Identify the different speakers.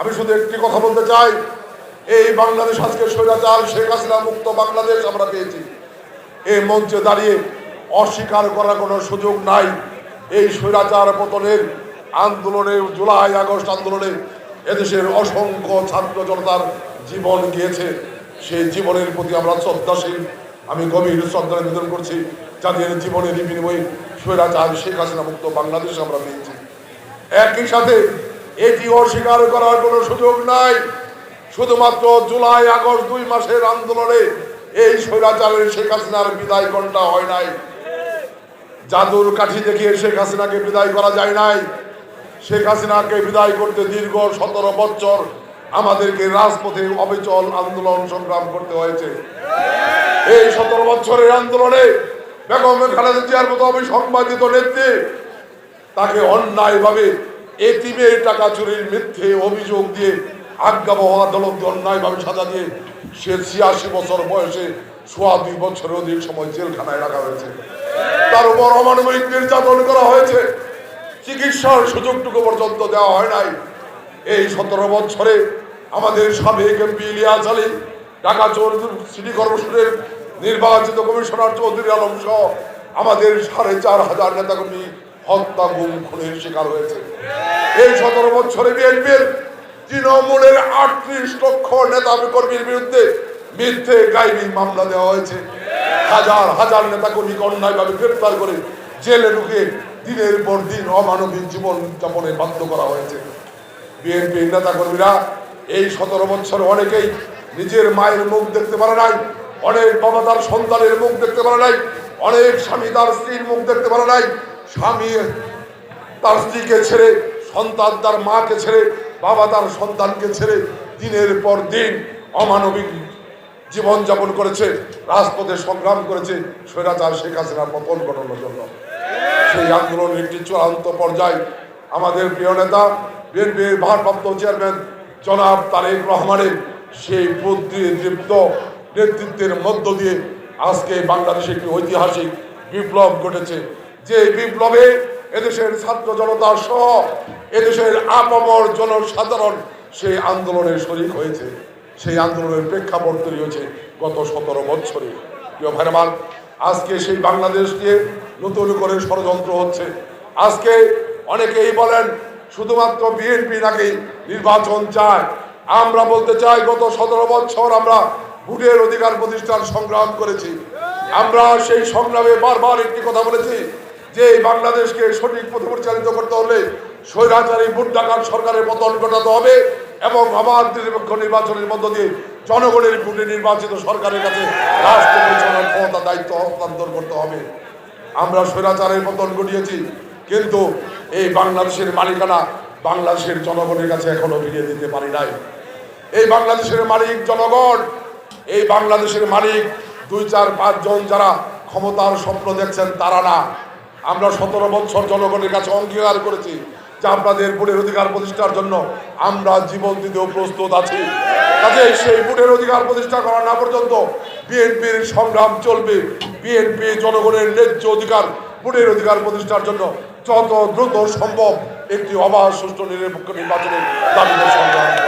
Speaker 1: আমি শুধু একটি কথা বলতে চাই। এই বাংলাদেশ আজকে স্বৈরাচার, শেখ হাসিনা মুক্ত বাংলাদেশ আমরা পেয়েছি। এই মঞ্চে দাঁড়িয়ে অস্বীকার করার কোনো সুযোগ নাই। এই স্বৈরাচার পতনের আন্দোলনে, জুলাই, আগস্ট আন্দোলনে এদেশের অসংখ্য ছাত্র জনতার জীবন গিয়েছে। সেই জীবনের প্রতি আমরা শ্রদ্ধাশীল। আমি গভীর শ্রদ্ধা নিবেদন করছি, যাদের জীবনের বিনিময়ে স্বৈরাচার, শেখ হাসিনা মুক্ত বাংলাদেশ আমরা পেয়েছি। একই সাথে এটি অস্বীকার করার কোনো সুযোগ নাই। শুধুমাত্র জুলাই, আগস্ট দুই মাসের আন্দোলনে এই স্বৈরাচারের শেখ হাসিনার বিদায় ঘণ্টা হয় নাই। জাদুর কাঠি দেখিয়ে শেখ হাসিনাকে বিদায় করা যায় নাই। শেখ হাসিনাকে বিদায় করতে দীর্ঘ সতেরো বছর আমাদেরকে রাজপথে অবিচল আন্দোলন সংগ্রাম করতে হয়েছে। এই সতেরো বছরের আন্দোলনে বেগম খালেদা জিয়ার মতো অবিসংবাদিত নেত্রী তাকে অন্যায়ভাবে এতিমের টাকা চুরির মিথ্যে অভিযোগ দিয়ে, আজ্ঞাবহ আদালত অন্যায়ভাবে সাজা দিয়ে সে ছিয়াশি বছর বয়সে সোয়া দুই বছরের অধিক সময় জেলখানায় রাখা হয়েছে। তার উপর অমানবিক নির্যাতন করা হয়েছে। চিকিৎসার সুযোগটুকু পর্যন্ত দেওয়া হয় নাই। এই সতেরো বছরে আমাদের সাবেক এমপি ইলিয়াস আলী, ঢাকা সিটি কর্পোরেশনের নির্বাচিত কমিশনার চৌধুরী আলম সহ আমাদের সাড়ে চার হাজার নেতাকর্মী হত্যা, গুম, খুনের শিকার হয়েছে। এই সতেরো বছরে বিএনপির তৃণমূলের আটত্রিশ লক্ষ নেতা কর্মীর বিরুদ্ধে মিথ্যে গাইবি মামলা দেওয়া হয়েছে। হাজার হাজার নেতা কর্মীকে অন্যায়ভাবে গ্রেপ্তার করে জেলে ঢুকে দিনের পর দিন অমানবিক জীবন যাপনে বাধ্য করা হয়েছে। বিএনপির নেতা কর্মীরা এই সতেরো বছর অনেকেই নিজের মায়ের মুখ দেখতে পারে নাই, অনেক বাবা তার সন্তানের মুখ দেখতে পারে নাই, অনেক স্বামী তার স্ত্রীর মুখ দেখতে পারে নাই স্বামী তার স্ত্রীকে ছেড়ে, সন্তান তার মাকে ছেড়ে, বাবা তার সন্তানকে ছেড়ে দিনের পর দিন অমানবিক জীবনযাপন করেছে, রাজপথে সংগ্রাম করেছে স্বৈরাচার শেখ হাসিনার পতন ঘটানোর জন্য। সেই আন্দোলনের একটি চূড়ান্ত পর্যায়ে আমাদের প্রিয় নেতা, বিএনপির ভারপ্রাপ্ত চেয়ারম্যান জনাব তারেক রহমানের সেই বুদ্ধি দীপ্ত নেতৃত্বের মধ্য দিয়ে আজকে বাংলাদেশে একটি ঐতিহাসিক বিপ্লব ঘটেছে। যে বিপ্লবে এদেশের ছাত্র জনতা সহ এদেশের আপামর জনসাধারণ সেই আন্দোলনে শরিক হয়েছে। সেই আন্দোলনের প্রেক্ষাপট তৈরি হয়েছে গত সতেরো বছরে। প্রিয় ভাইরামান আজকে সেই বাংলাদেশ নিয়ে নতুন করে ষড়যন্ত্র হচ্ছে। আজকে অনেকেই বলেন, শুধুমাত্র বিএনপি নাকি নির্বাচন চায়। আমরা বলতে চাই, গত সতেরো বছর আমরা ভোটের অধিকার প্রতিষ্ঠার সংগ্রাম করেছি। আমরা সেই সংগ্রামে বারবার একটি কথা বলেছি যে এই বাংলাদেশকে সঠিক পথে পরিচালিত করতে হলে স্বৈরাচারী ডাকাত সরকারের পতন ঘটাতে হবে এবং আবার নিরপেক্ষ নির্বাচনের মধ্য দিয়ে জনগণের ভোটে নির্বাচিত সরকারের কাছে রাষ্ট্র পরিচালনার ক্ষমতা, দায়িত্ব হস্তান্তর করতে হবে। আমরা স্বৈরাচারের পতন ঘটিয়েছি, কিন্তু এই বাংলাদেশের মালিকানা বাংলাদেশের জনগণের কাছে এখনও ফিরিয়ে দিতে পারি নাই। এই বাংলাদেশের মালিক জনগণ, এই বাংলাদেশের মালিক দুই চার পাঁচ জন যারা ক্ষমতার স্বপ্ন দেখছেন তারা না। আমরা সতেরো বছর জনগণের কাছে অঙ্গীকার করেছি যে আপনাদের ভোটের অধিকার প্রতিষ্ঠার জন্য আমরা জীবন দিতেও প্রস্তুত আছি কাজে সেই ভোটের অধিকার প্রতিষ্ঠা করা না পর্যন্ত বিএনপির সংগ্রাম চলবে বিএনপি জনগণের ন্যায্য অধিকার, ভোটের অধিকার প্রতিষ্ঠার জন্য যত দ্রুত সম্ভব একটি অবাধ, সুষ্ঠু নির্বাচনের দাবিতে সংগ্রাম।